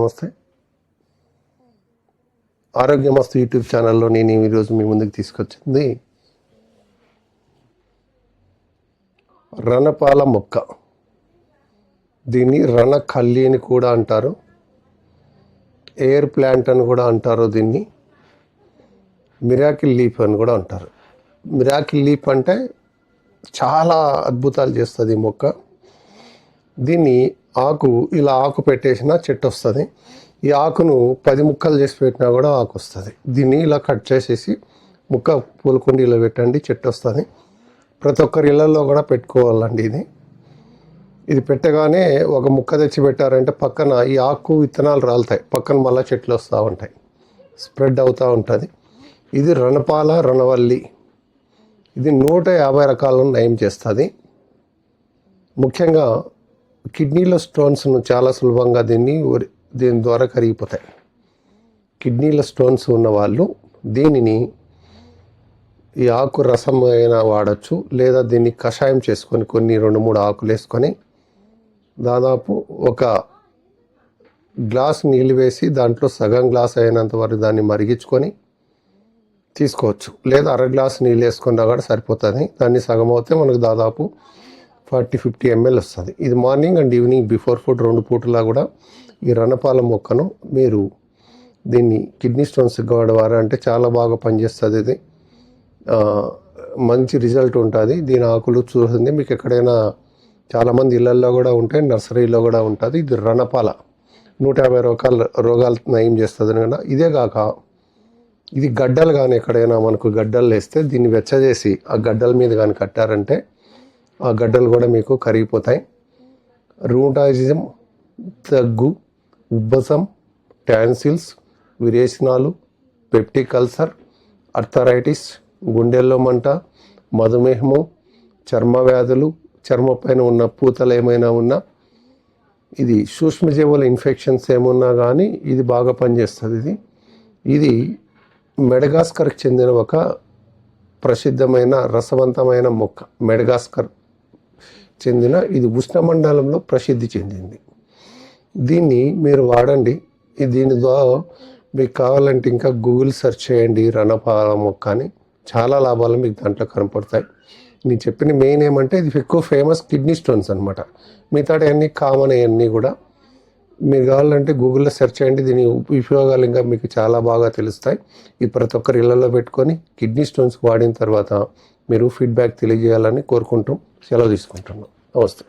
నమస్తే. ఆరోగ్య మస్తు యూట్యూబ్ ఛానల్లో నేను ఈరోజు మీ ముందుకు తీసుకొచ్చింది రణపాల మొక్క. దీన్ని రణకల్లి అని కూడా అంటారు. ఎయిర్ ప్లాంట్ అని కూడా అంటారు దీన్ని. మిరాకిల్ లీఫ్ అని కూడా అంటారు. మిరాకిల్ లీఫ్ అంటే చాలా అద్భుతాలు చేస్తుంది ఈ మొక్క. దీన్ని ఆకు ఇలా ఆకు పెట్టేసిన చెట్టు వస్తుంది. ఈ ఆకును పది ముక్కలు చేసి పెట్టినా కూడా ఆకు వస్తుంది. దీన్ని ఇలా కట్ చేసేసి ముక్క పూలకుండీలో పెట్టండి చెట్టు వస్తుంది. ప్రతి ఒక్కరి ఇళ్ళల్లో కూడా పెట్టుకోవాలండి ఇది. ఇది పెట్టగానే ఒక ముక్క తెచ్చి పెట్టారంటే పక్కన ఈ ఆకు విత్తనాలు రాలుతాయి. పక్కన మళ్ళీ చెట్లు వస్తూ ఉంటాయి. స్ప్రెడ్ అవుతూ ఉంటుంది. ఇది రణపాల రణవల్లి. ఇది నూట యాభై రకాలను నయం చేస్తుంది. ముఖ్యంగా కిడ్నీలో స్టోన్స్ను చాలా సులభంగా దీన్ని దీని ద్వారా కరిగిపోతాయి. కిడ్నీలో స్టోన్స్ ఉన్న వాళ్ళు దీనిని ఈ ఆకు రసం అయినా వాడచ్చు లేదా దీన్ని కషాయం చేసుకొని కొన్ని రెండు మూడు ఆకులు వేసుకొని దాదాపు ఒక గ్లాస్ నీళ్ళు వేసి దాంట్లో సగం గ్లాస్ అయినంత వరకు దాన్ని మరిగించుకొని తీసుకోవచ్చు. లేదా అర గ్లాస్ నీళ్ళు వేసుకున్నా కూడా సరిపోతుంది. దాన్ని సగం అవుతే మనకు దాదాపు ఫార్టీ ఫిఫ్టీ ఎంఎల్ వస్తుంది. ఇది morning and evening before food రెండు పూటలా కూడా ఈ రణపాల మొక్కను మీరు దీన్ని కిడ్నీ స్టోన్స్ వాడారు అంటే చాలా బాగా పనిచేస్తుంది ఇది. మంచి రిజల్ట్ ఉంటుంది. దీని ఆకులు చూస్తుంది. మీకు ఎక్కడైనా చాలామంది ఇళ్ళల్లో కూడా ఉంటాయి నర్సరీలో కూడా ఉంటుంది. ఇది రణపాల. నూట యాభై రకాల రోగాలు నయం చేస్తుంది కదా ఇదే కాక ఇది గడ్డలు కానీ ఎక్కడైనా మనకు గడ్డలు వేస్తే దీన్ని వెచ్చజేసి ఆ గడ్డల మీద కానీ కట్టారంటే ఆ గడ్డలు కూడా మీకు కరిగిపోతాయి. రూటాయిజం దగ్గు ఉబ్బసం టాన్సిల్స్ విరేచనాలు పెప్టిక్ అల్సర్ అర్థరైటిస్ గుండెల్లో మంట మధుమేహము చర్మ వ్యాధులు చర్మ పైన ఉన్న పూతలు ఏమైనా ఉన్నా ఇది సూక్ష్మజీవుల ఇన్ఫెక్షన్స్ ఏమున్నా కానీ ఇది బాగా పనిచేస్తుంది ఇది. ఇది మెడగాస్కర్కి చెందిన ఒక ప్రసిద్ధమైన రసవంతమైన మొక్క మెడగాస్కర్. చెందిన ఇది ఉష్ణమండలంలో ప్రసిద్ధి చెందింది. దీన్ని మీరు వాడండి. దీని ద్వారా మీకు కావాలంటే ఇంకా గూగుల్ సెర్చ్ చేయండి రణపాల మొక్క అని చాలా లాభాలు మీకు దాంట్లో కనపడతాయి. నేను చెప్పిన మెయిన్ ఏమంటే ఇది ఎక్కువ ఫేమస్ కిడ్నీ స్టోన్స్ అనమాట మిగతా అన్నీ కామన్ అవన్నీ కూడా మీరు కావాలంటే గూగుల్లో సెర్చ్ చేయండి. దీని ఉపయోగాలు ఇంకా మీకు చాలా బాగా తెలుస్తాయి. ఈ ప్రతి ఒక్కరి ఇళ్ళలో పెట్టుకొని కిడ్నీ స్టోన్స్ వాడిన తర్వాత మీరు ఫీడ్బ్యాక్ తెలియజేయాలని కోరుకుంటాం సెలవు తీసుకుంటున్నాం. నమస్తే.